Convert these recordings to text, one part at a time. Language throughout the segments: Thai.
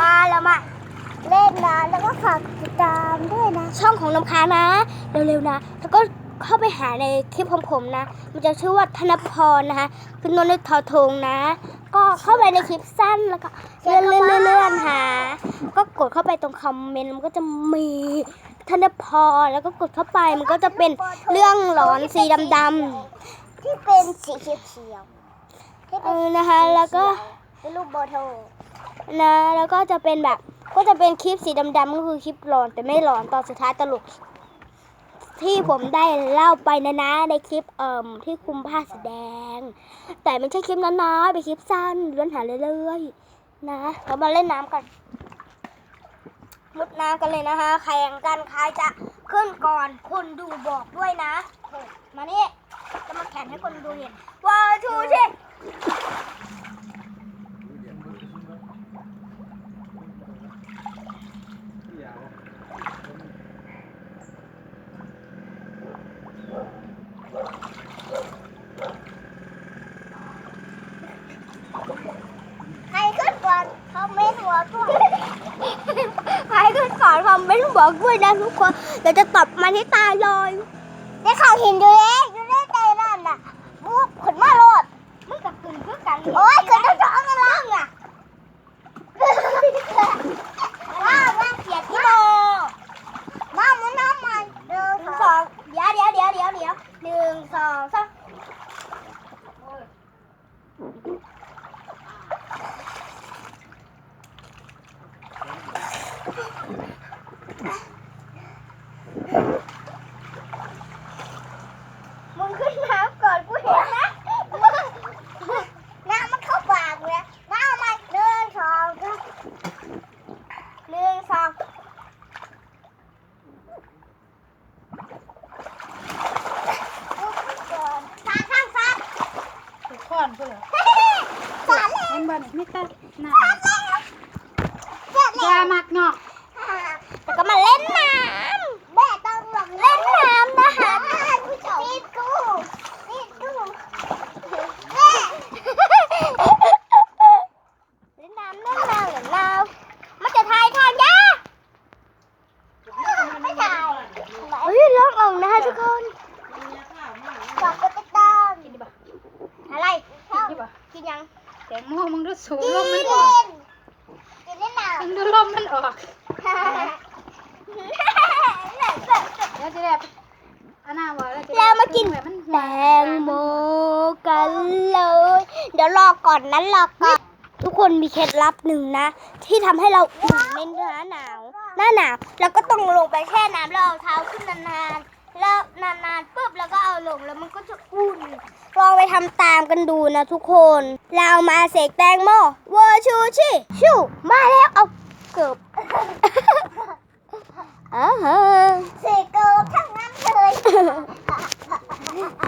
มาแล้วมาเล่นนะแล้วก็ฝากติดตามด้วยนะ ช่องของน้ำค้างนะ เร็วๆนะ แล้วก็เข้าไปหาในคลิปของผมนะ มันจะชื่อว่าธนพรนะคะคือนนท์ทอทงนะ ก็เข้าไปในคลิปสั้นแล้วก็เลื่อนเลื่อนเลื่อนเลื่อนหา ก็กดเข้าไปตรงคอมเมนต์มันก็จะมีธนพรแล้วก็กดเข้าไปมันก็จะเป็นเรื่องหลอนสีดำๆที่เป็นสีเขียวๆที่ เอเป็นอนะคะแล้วก็เป็นรูปโบโทนะแล้วก็จะเป็นแบบก็จะเป็นคลิปสีดำๆก็คือคลิปหลอนแต่ไม่หลอนตอนสุดท้ายตลก ที่ผมได้เล่าไปนะนะในคลิปเอ่มที่คุมผ้าสีแดง แต่ไม่ใช่คลิปนั้นนะเป็นคลิปสั้นเลื่อนหาเรื่อยๆนะเรามาเล่นน้ำกันมุดน้ำกันเลยนะคะแข่งกันใครจะขึ้นก่อนคนดูบอกด้วยนะมานี่จะมาแข่งให้คนดูเห็นว่าชูชิ ใครขึ้นก่อนคอมเมนต์หัวก่อนใครขึ้นก่อนคอมเมนต์บอกด้วยนะทุกคนเดี๋ยวจะตบมันให้ตายเลยได้ข่าวเห็นอยู่เองอยู่ในใจนั่นน่ะบุกขนมาโลด มึงกับ กึ่งคือกัน โอ้ยขึ้นทั้งสองกันแล้วอะว้าวว้าวเสียที่โมมาหมุนน้ำมันเดิน หนึ่ง ส ส อ อง งเดี๋ยวเดี๋ยวเดี๋ยวเดี๋ยวเดี๋ยวหนึ่งสองสามมึงขึ้นน้ำก่อนกูเห็นนะ น้ำมันเข้าปากเลยน้ำมันเดินสองสาม หนึ่งสอง สามข้างซ้าย ถูกข้อนเพื่อ สามแล้ว มันบ้านไม่ตัดหน้า เสร็จ ยา แล้ว มักเนาะ แล้วก็มาเล่นน้ แม่ต้องลงำเล่นน้ำนะคะ ผู้ชมนี่กูนี่กูแม่ เล่นน้ำเล่นน้ำเล่นน้ำมันจะทายทางยา ไม่ได้ เฮ้ยร้องออกนะคะทุกคน ฝากกดติดตาม อะไร นี่ป่ะ กินยัง แตงโมมึงดูสูงลมมันออกกินเล่นหนาวมึงดูลมมันออก แล้วจะได้อันน่าวาแล้วจะแล้วมากิน แบบมันแตงโมกันเลย เดี๋ยวรอก่อนนั้นรอก่อน ทุกคนมีเคล็ดลับหนึ่งนะ ที่ทำให้เราอุ่นในหน้าหนาว หน้าหนาว แล้วก็ต้องลงไปแช่น้ำแล้วเอาเท้าขึ้นนานๆ แล้วนานๆปุ๊บแล้วก็เอาลงแล้วมันก็จะอุ่นลองไปทำตามกันดูนะทุกคน เรามาเสกแตงโมเวอร์ชูชิชูมาแล้วเอาเกือบอ้าฮะเสกเกิร์ทั้งนั้นเลย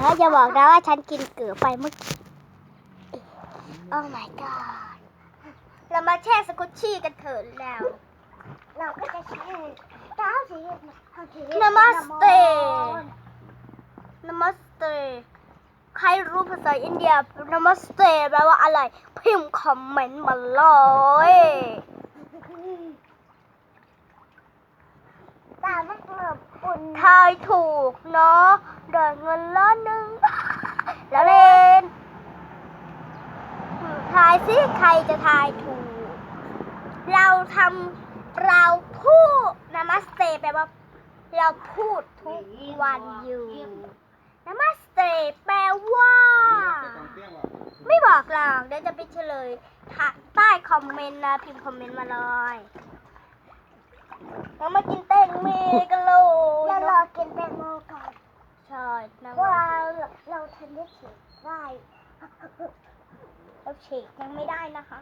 แล้วจะบอกนะว่าฉันกินเกือบไปเมื่อกี้ Oh my god เรามาแช่สกุชชี่กันเถิดแล้ว เราก็จะใช้ เก้าสีทำทีนามัสเตนามัสเตใครรู้ภาษาอินเดียนามัสเตแปลว่าอะไร พิมพ์คอมเมนต์มาเลยตามันเปิดอุ่นทายถูกเนาะได้เงินล้านหนึ่งแล้วเล่นทายสิใครจะทายถูก เราทำ เราพูดนามัสเตแปลว่า เราพูดทุกวันอยู่นามัสเตแปลว่า ไม่บอกหรอกเดี๋ยวจะไปเฉลยค่ะใต้คอมเมนต์นะ พิมพ์คอมเมนต์มาเลยเรามากินแตงเมกันเลยเรารอกินแตงโมก่อนใช่นะเพราะว่าเราเราทำได้ฉีดได้เราเฉกยังไม่ได้นะคะ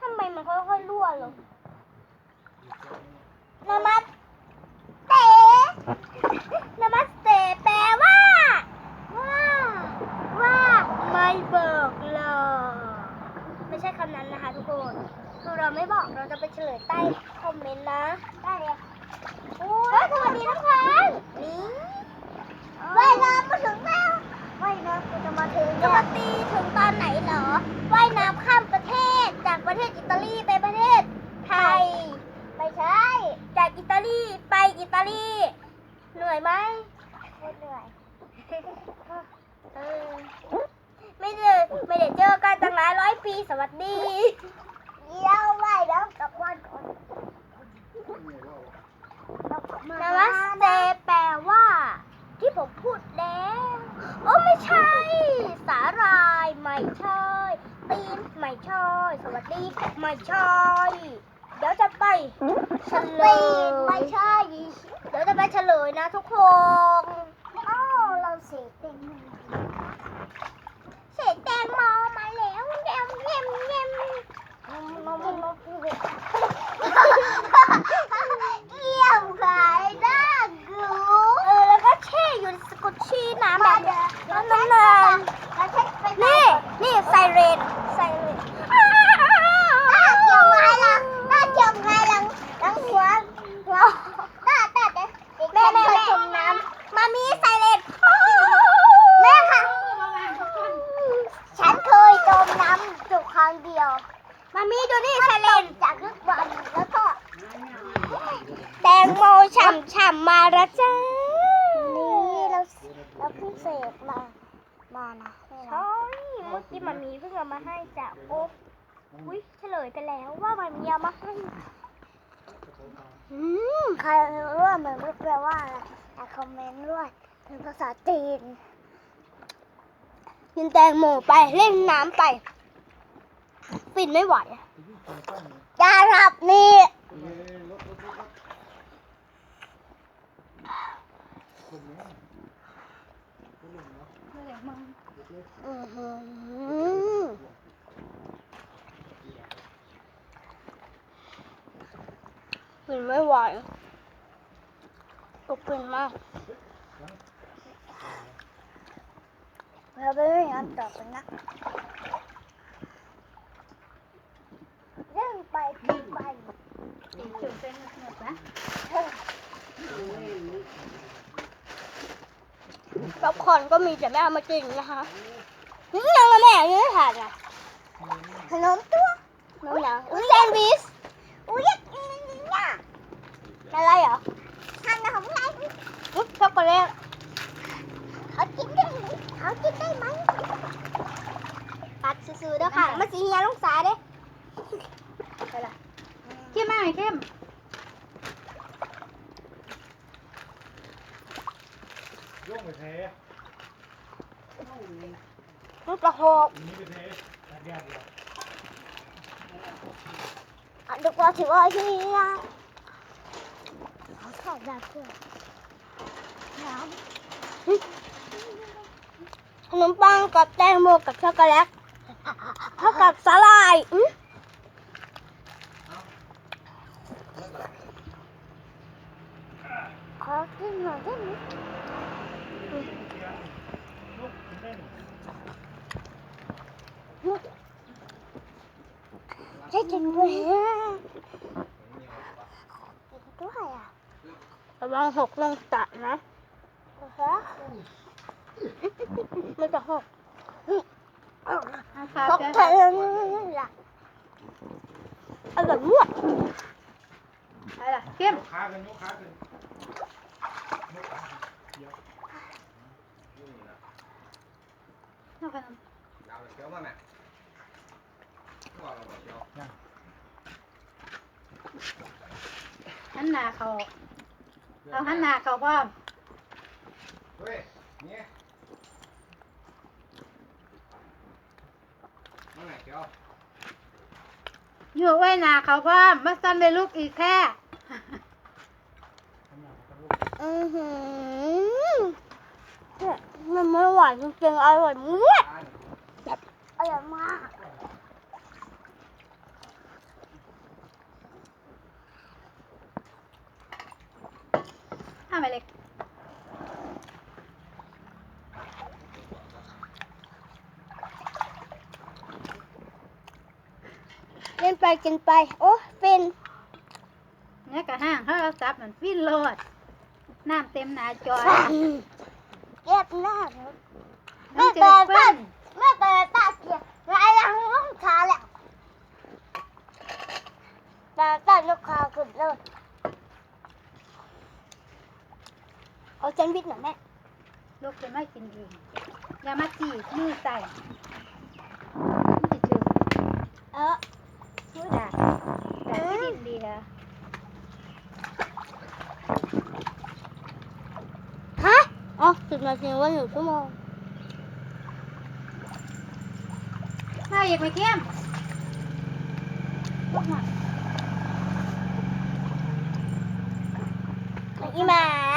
ทำไมมันค่อยๆรั่วลง นามัเตนามัเตแปลว่า ว่า ว่าไม่บิกเลยไม่ใช่คำนั้นนะคะทุกคนเราไม่บอกเราจะไปเฉลยใต้คอมเมนต์นะ ได้เลยโอ้ยสวัดีทุกคนนี่ว่ายน้ำมาถึงแล้วว่ายน้ำกูจะมาถึงจะมาตีถึงตอนไหนเหรอว่ายน้ำข้ามประเทศจากประเทศอิตาลีไปประเทศ หนื่อยไหมเหนื่อยเออไม่ได้ไม่ได้เจอกันตั้งหลายร้อยปีสวัสดีเดี๋ยวไว้แล้วกลับบ้านก่อนนามัสเตแปลว่า ที่ผมพูดแล้ว โอ้ไม่ใช่ สาหร่ายไม่ใช่ตีนไม่ใช่สวัสดีไม่ใช่เดี๋ยวจะไปเฉลปียนไม่ใช่เดี๋ยวจะไปเฉลยนะทุกคนอ้าเราเสกเป็นเศษแตงมมาแล้วเงียมเงียมเงียมนมนมเกี่ยวขายน่ากูเออแล้วก็แช่อยู่ในสกุชชี่น้ำแบบเยวนั้นเรานานนี่นี่ไซเรนไซเรนน้าเกี่ยวไม้ละหน้าเกี่ยวไม้หลังหลังหัวหัวหน้าแต่เด็ก แม่ แม่ แม่ แม่ แม่ จมน้ มามีไซเรนำแม่ค่ะ ฉันเคยจมน้ำอยู่ครั้งเดียว มามีดูนี่ไซเรน จากลึกวันแล้วก็ แตงโมฉ่ำๆมาแล้วจ้า นี่เรา เราเพิ่งเสกมา มานะนี่นะใช่เมื่อกี้มามีเพิ่งเอามาให้จ้ะโอ้อุ้ยเฉลยไปแล้วว่ามามีเอามาให้อืมใครรู้ว่ามันไม่แปลว่าอะไรอะคอมเมนต์ด้วยเป็นภาษาจีนกินแตงโมไปเล่นน้ำไป ฟินไม่ไหวอะจะรับนี่ อื้อหือฟินไม่ไหวก็ฟินมากเราไปเรื่องอันต่อไปนะเรื่องไปที่ไปป๊ อปคอร์นก็มีแต่ไม่เอามากินนะคะนี่ยังละแม่ยังไม่ทานอะขนมตัวน้องยังอุ้ยแซนด์วิชอุ้ยนี่เนี่ยอะไรเหรอขนมอะไรอุ๊ยช็อกโกแลตเขากินได้ไหมเขากินได้ไหมปัดซื้อๆเด้อค่ะมาสีเฮียลงสายเด้เข้มไหมเข้ม งไปเทลูกกระโหกนี้ไปเทแยกเดียวอะเดี๋ยวเราถือว่าที่นี่นะเขาชอบแบบเพื่อนน้ขนมปังกับแตงโมกับช็อกโกแลตเท่ากับสาหร่ายอื้อขอกินหน่อยได้ไหม ลูกเล่น ได้ กินด้วยกินด้วยอะระวังหกลงสระนะฮะไม่จะหกเอาขาพกเจอเธอล่ะอร่อยมากอะไรเข้มขาขึ้นยกขาขึ้นเอาขนม đào được kéo mà mẹ Đúng rồi, là bỏ kéo หันหน้าเขาเอาหันหน้าเขาพร้อม Ui, nhé Nó này kéo อยู่ไว้หน้าเขาพร้อมมาสั่นเลยลูกอีกแค่อือหือเนี่ยมันไม่หวานจริงๆอร่อยมาก Ai อร่อยมาก ห้าหมายเล็กเล่นไปกินไป โอ้ฟินเนี่ยกระห้างเขาเอาซับมันฟินโลดน้ำเต็มหน้าจอยเก็บหน้าน้ำแม่จะแต่ได้ตาเปิ้นแม่แต่ตาเกียร์ลายยังลูกขาแหละแต่ตาลูกขาขึ้นเลย นวิทย์หน่อยแม่ลูกจะไม่กินเองอย่ามาจีบมือใส่ไม่ถือเออมือด่าแต่ที่ดินดีค่ะฮะอ๋อสิบนาทีว่าหนึ่งชั่วโมงมาอีกไหมเข้มลูกมาอีหมา